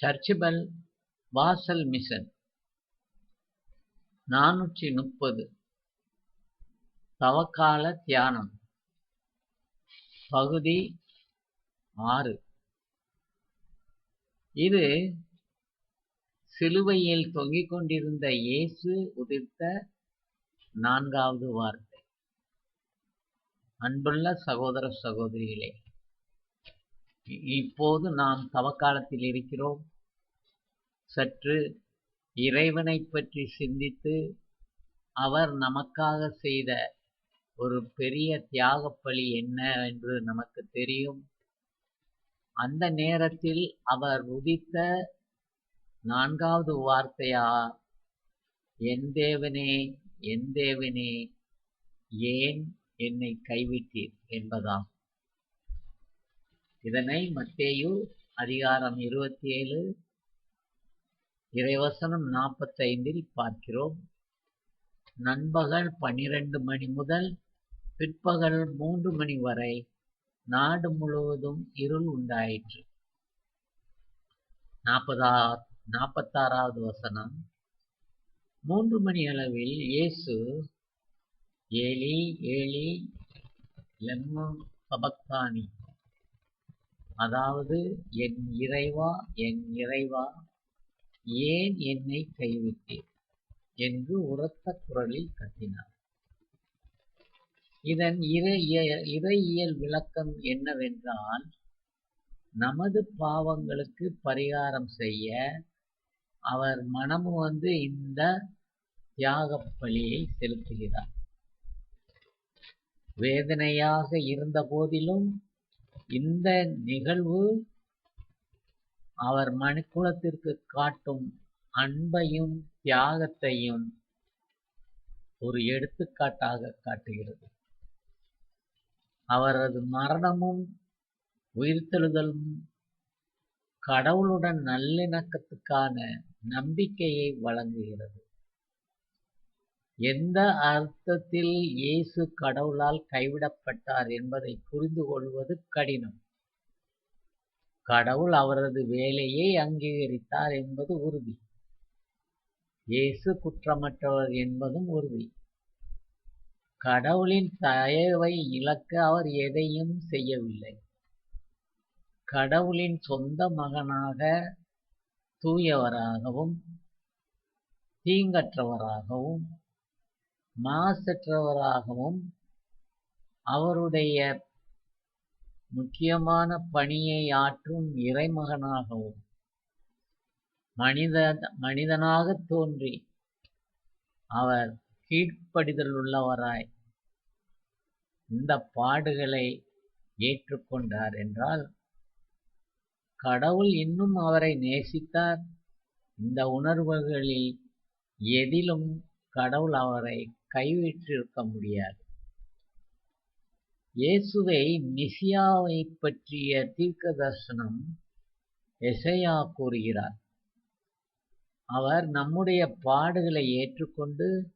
சர்ச்சிபல் வாசல் மிஷன். நானூற்றி முப்பது தவக்கால தியானம். பகுதி ஆறு. இது சிலுவையில் தொங்கிக் கொண்டிருந்த இயேசு உதிர்த்த நான்காவது வார்த்தை. அன்புள்ள சகோதர சகோதரிகளே இப்போது நாம் தவக்காலத்தில் இருக்கிறோம். சற்று இறைவனை பற்றி சிந்தித்து அவர் நமக்காக செய்த ஒரு பெரிய தியாகப்பலி என்ன என்று நமக்கு தெரியும். அந்த நேரத்தில் அவர் உதித்த நான்காவது வார்த்தையா? என் தேவனே என் தேவனே ஏன் என்னை கைவிட்டீர்? என்பதாகும். இதனை மத்தேயு அதிகாரம் இருபத்தி ஏழு இறைவசனம் நாற்பத்தைந்தில் பார்க்கிறோம். நண்பகல் பனிரெண்டு மணி முதல் பிற்பகல் மூன்று மணி வரை நாடு முழுவதும் இருள் உண்டாயிற்று. நாற்பதா நாற்பத்தாறாவது வசனம். மூன்று மணி அளவில் இயேசு ஏலி ஏலி லெம்மு சபக்தானி அதாவது என் இறைவா என் இறைவா ஏன் என்னை கைவிட்டீர்? என்று உரத்த குரலில் கத்தினார். இதன் இறையியல் விளக்கம் என்னவென்றால் நமது பாவங்களுக்கு பரிகாரம் செய்ய அவர் மனமு வந்து இந்த தியாக பலியை செலுத்துகிறார். வேதனையாக இருந்த போதிலும் இந்த நிகழ்வு அவர் மனுக்குலத்திற்கு காட்டும் அன்பையும் தியாகத்தையும் ஒரு எடுத்துக்காட்டாக காட்டுகிறது. அவரது மரணமும் உயிர்த்தெழுதலும் கடவுளுடன் நல்லிணக்கத்துக்கான நம்பிக்கையை வழங்குகிறது. எந்த அர்த்தத்தில் இயேசு கடவுளால் கைவிடப்பட்டார் என்பதை புரிந்து கொள்வது கடினம். கடவுள் அவரது வேலையை அங்கீகரித்தார் என்பது உறுதி. இயேசு குற்றமற்றவர் என்பதும் உறுதி. கடவுளின் தயவை இழக்க அவர் எதையும் செய்யவில்லை. கடவுளின் சொந்த மகனாக தூயவராகவும் தீங்கற்றவராகவும் மாசற்றவராகவும் அவருடைய முக்கியமான பணியை ஆற்றும் இறைமகனாகவும் மனித மனிதனாக தோன்றி அவர் கீழ்ப்படிதல் உள்ளவராய் இந்த பாடுகளை ஏற்றுக்கொண்டார் என்றால் கடவுள் இன்னும் அவரை நேசித்தார். இந்த உணர்வுகளில் எதிலும் கடவுள் அவரை கைவிட்டிருக்க முடியாது. இயேசுவை மிசியாவை பற்றிய தீர்க்க தரிசனம் எசையா கூறுகிறார். அவர் நம்முடைய பாடுகளை ஏற்றுக்கொண்டு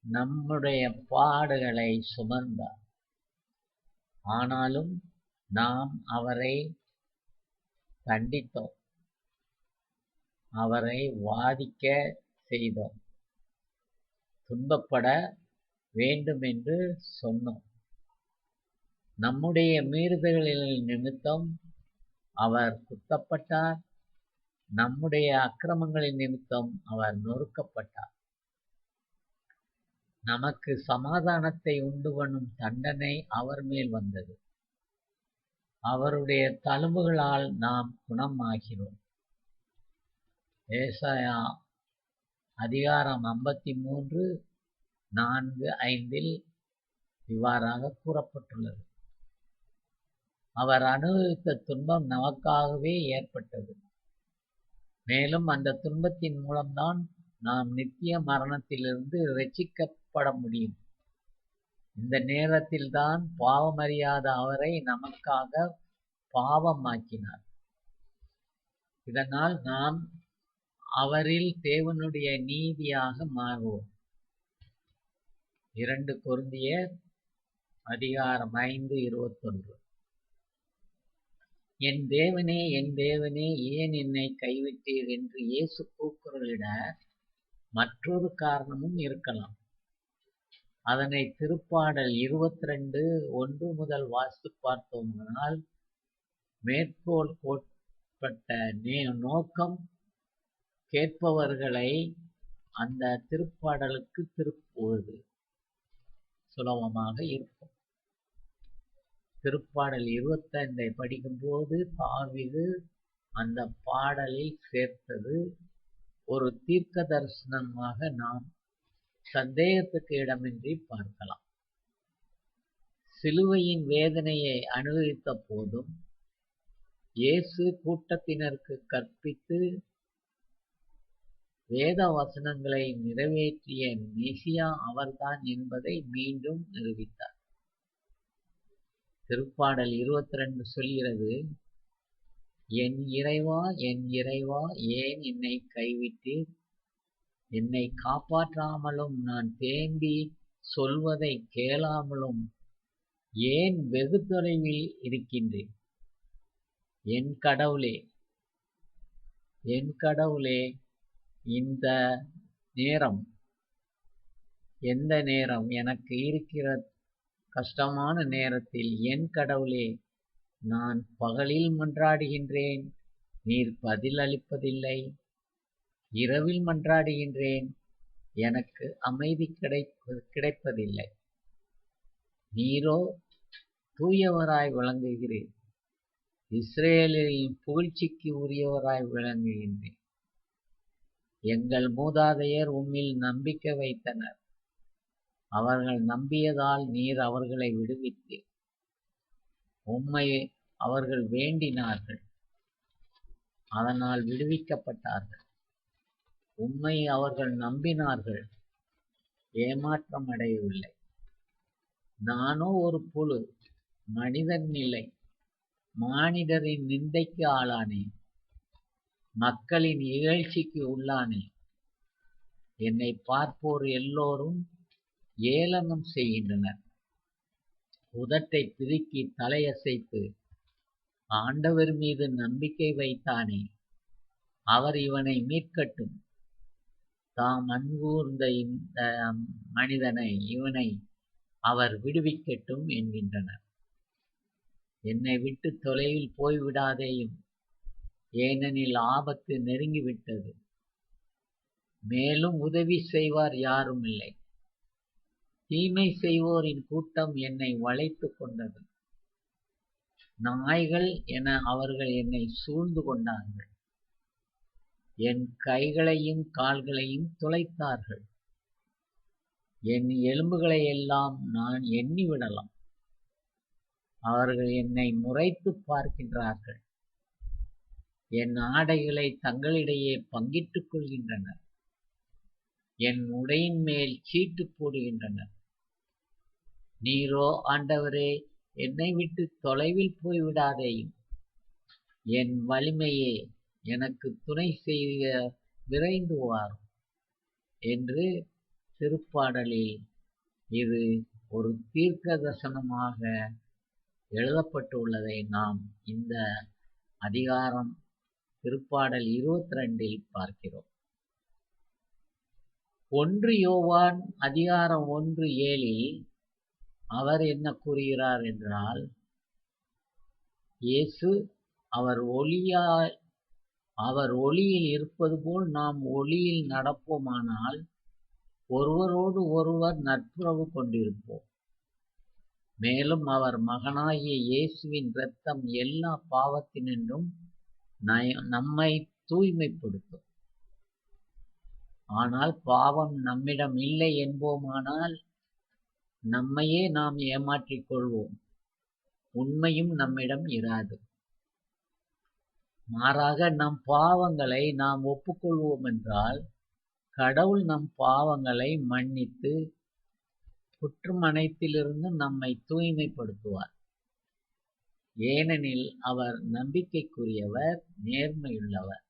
நம்முடைய பாடுகளை சுமந்தார். ஆனாலும் நாம் அவரை தண்டித்தோம். அவரை வாதிக்க செய்தோம். துன்பப்பட வேண்டும் என்று சொன்னோம். நம்முடைய மீறுதல்களின் நிமித்தம் அவர் குத்தப்பட்டார். நம்முடைய அக்கிரமங்களின் நிமித்தம் அவர் நொறுக்கப்பட்டார். நமக்கு சமாதானத்தை உண்டு பண்ணும் தண்டனை அவர் மேல் வந்தது. அவருடைய தழும்புகளால் நாம் குணமாகிறோம். ஏசாயா அதிகாரம் ஐம்பத்தி மூன்று நான்கு ஐந்தில் இவ்வாறாக கூறப்பட்டுள்ளது. அவர் அனுபவித்த துன்பம் நமக்காகவே ஏற்பட்டது. மேலும் அந்த துன்பத்தின் மூலம்தான் நாம் நித்திய மரணத்திலிருந்து ரட்சிக்கப்பட முடியும். இந்த நேரத்தில் தான் பாவமறியாத அவரை நமக்காக பாவமாக்கினார். இதனால் நாம் அவரில் தேவனுடைய நீதியாக மாறுவோம். இரண்டு கொருந்தியர் அதிகாரம் ஐந்து இருபத்தொன்று. என் தேவனே என் தேவனே ஏன் என்னை கைவிட்டீர் என்று இயேசு கூக்குரலிட மற்றொரு காரணமும் இருக்கலாம். அதனை திருப்பாடல் இருபத்தி ரெண்டு ஒன்று முதல் வாசித்து பார்த்தோமானால் மேற்கோள் கோட்பட்ட நே நோக்கம் கேட்பவர்களை அந்த திருப்பாடலுக்கு திருப்புவது சுலபமாக இருக்கும். திருப்பாடல் இருபத்தைந்தை படிக்கும்போது தாவிது அந்த பாடலில் சேர்த்தது ஒரு தீர்க்க தரிசனமாக நாம் சந்தேகத்துக்கு இடமின்றி பார்க்கலாம். சிலுவையின் வேதனையை அனுபவித்த போதும் இயேசு கூட்டத்தினருக்கு கற்பித்து வேத வசனங்களை நிறைவேற்றிய மெசியா அவர்தான் என்பதை மீண்டும் நிரூபித்தார். திருப்பாடல் இருபத்தி ரெண்டு சொல்கிறது என் இறைவா என் இறைவா ஏன் என்னை கைவிட்டீர்? என்னை காப்பாற்றாமலும் நான் தேம்பி சொல்வதை கேளாமலும் ஏன் வெகு தொலைவில் இருக்கின்றேன்? என் கடவுளே என் கடவுளே இந்த நேரம் எந்த நேரம் எனக்கு இருக்கிற கஷ்டமான நேரத்தில் என் கடவுளே நான் பகலில் மன்றாடுகின்றேன் நீர் பதில் அளிப்பதில்லை. இரவில் மன்றாடுகின்றேன் எனக்கு அமைதி கிடைப்ப கிடைப்பதில்லை. நீரோ தூயவராய் விளங்குகிறேன் இஸ்ரேலின் புகழ்ச்சிக்கு உரியவராய் விளங்குகின்றேன். எங்கள் மூதாதையர் உம்மில் நம்பிக்கை வைத்தனர். அவர்கள் நம்பியதால் நீர் அவர்களை விடுவித்தீர். உம்மை அவர்கள் வேண்டினார்கள். அதனால் விடுவிக்கப்பட்டார்கள். உம்மை அவர்கள் நம்பினார்கள். ஏமாற்றம் அடையவில்லை நானோ ஒரு புழு மனிதன் நிலை மானிடரின் நிந்தைக்கு ஆளானேன். மக்களின் இகழ்ச்சிக்கு உள்ளானேன் என்னை பார்ப்போர் எல்லோரும் ஏளனம் செய்கின்றனர். உதட்டை பிதுக்கி தலையசைத்து ஆண்டவர் மீது நம்பிக்கை வைத்தானே அவர் இவனை மீட்கட்டும். தாம் அன்பூர்ந்த இந்த மனிதனை இவனை அவர் விடுவிக்கட்டும் என்கின்றனர். என்னை விட்டு தொலைவில் போய்விடாதேயும் ஏனெனில் ஆபத்து நெருங்கிவிட்டது. மேலும் உதவி செய்வார் யாரும் இல்லை. தீமை செய்வோரின் கூட்டம் என்னை வளைத்து கொண்டது. நாய்கள் என அவர்கள் என்னை சூழ்ந்து கொண்டார்கள். என் கைகளையும் கால்களையும் துளைத்தார்கள். என் எலும்புகளை எல்லாம் நான் எண்ணிவிடலாம் அவர்கள் என்னை முறைத்து பார்க்கின்றார்கள். என் ஆடைகளை தங்களிடையே பங்கிட்டுக் கொள்கின்றனர். என் உடையின் மேல் சீட்டு போடுகின்றனர். நீரோ ஆண்டவரே என்னை விட்டு தொலைவில் போய்விடாதேயும் என் வலிமையே எனக்கு துணை செய்ய விரைந்து வாரும் என்று திருப்பாடலில் இது ஒரு தீர்க்க தரிசனமாக எழுதப்பட்டுள்ளதை நாம் இந்த அதிகாரம் திருப்பாடல் இருபத்தி ரெண்டில் பார்க்கிறோம். ஒன்று யோவான் அதிகாரம் ஒன்று ஏழில் அவர் என்ன கூறுகிறார் என்றால் இயேசு அவர் ஒளியா அவர் ஒளியில் இருப்பது போல் நாம் ஒளியில் நடப்போமானால் ஒருவரோடு ஒருவர் நட்புறவு கொண்டிருப்போம். மேலும் அவர் மகனாகிய இயேசுவின் இரத்தம் எல்லா பாவத்தினின்றும் நம்மை தூய்மைப்படுத்தும். ஆனால் பாவம் நம்மிடம் இல்லை என்போமானால் நம்மையே நாம் ஏமாற்றிக் கொள்வோம். உண்மையும் நம்மிடம் இராது. மாறாக நம் பாவங்களை நாம் ஒப்புக்கொள்வோம் என்றால் கடவுள் நம் பாவங்களை மன்னித்து புற்றுமனைத்திலிருந்து நம்மை தூய்மைப்படுத்துவார். ஏனெனில் அவர் நம்பிக்கைக்குரியவர் நேர்மையுள்ளவர்.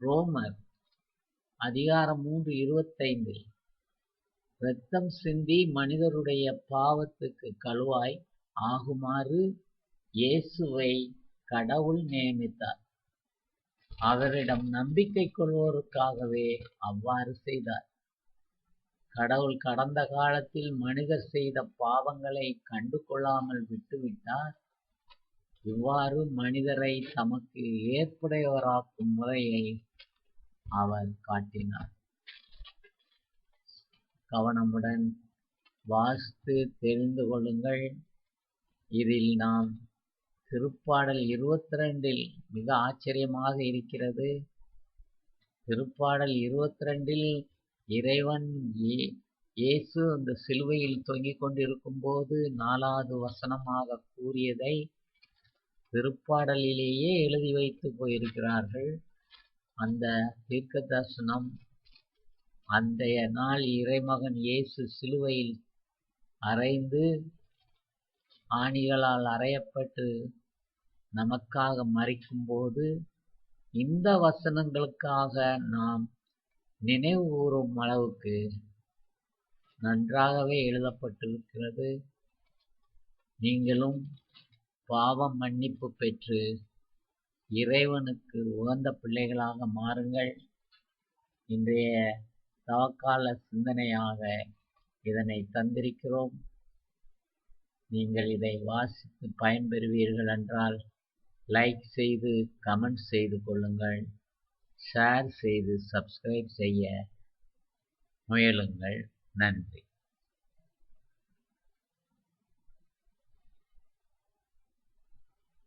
ரோமர் அதிகாரம் மூன்று இருபத்தைந்தில் இரத்தம் சிந்தி மனிதருடைய பாவத்துக்கு கழுவாய் ஆகுமாறு இயேசுவை கடவுள் நியமித்தார். அவரிடம் நம்பிக்கை கொள்வோருக்காகவே அவ்வாறு செய்தார். கடவுள் கடந்த காலத்தில் மனிதர் செய்த பாவங்களை கண்டு கொள்ளாமல் விட்டுவிட்டார். இவ்வாறு மனிதரை தமக்கு ஏற்புடையவராக்கும் முறையை அவர் காட்டினார். கவனமுடன் வாஸ்து தெரிந்து கொள்ளுங்கள். இதில் நாம் திருப்பாடல் இருபத்தி ரெண்டில் மிக ஆச்சரியமாக இருக்கிறது. திருப்பாடல் இருபத்தி ரெண்டில் இறைவன் இயேசு அந்த சிலுவையில் தொங்கிக் கொண்டிருக்கும் போது நாலாவது வசனமாக கூறியதை திருப்பாடலிலேயே எழுதி வைத்து போயிருக்கிறார்கள். அந்த தீர்க்க தரிசனம் அன்றைய நாள் இறைமகன் இயேசு சிலுவையில் அறைந்து ஆணிகளால் அறையப்பட்டு நமக்காக மறிக்கும்போது இந்த வசனங்களுக்காக நாம் நினைவு கூறும் அளவுக்கு நன்றாகவே எழுதப்பட்டிருக்கிறது. நீங்களும் பாவம் மன்னிப்பு பெற்று இறைவனுக்கு உகந்த பிள்ளைகளாக மாறுங்கள். இன்றைய தவக்கால சிந்தனையாக இதனை தந்திருக்கிறோம். நீங்கள் இதை வாசித்து பயன்பெறுவீர்கள் என்றால் லைக் செய்து கமெண்ட் செய்து கொள்ளுங்கள். ஷேர் செய்து சப்ஸ்கிரைப் செய்ய முயலுங்கள். நன்றி.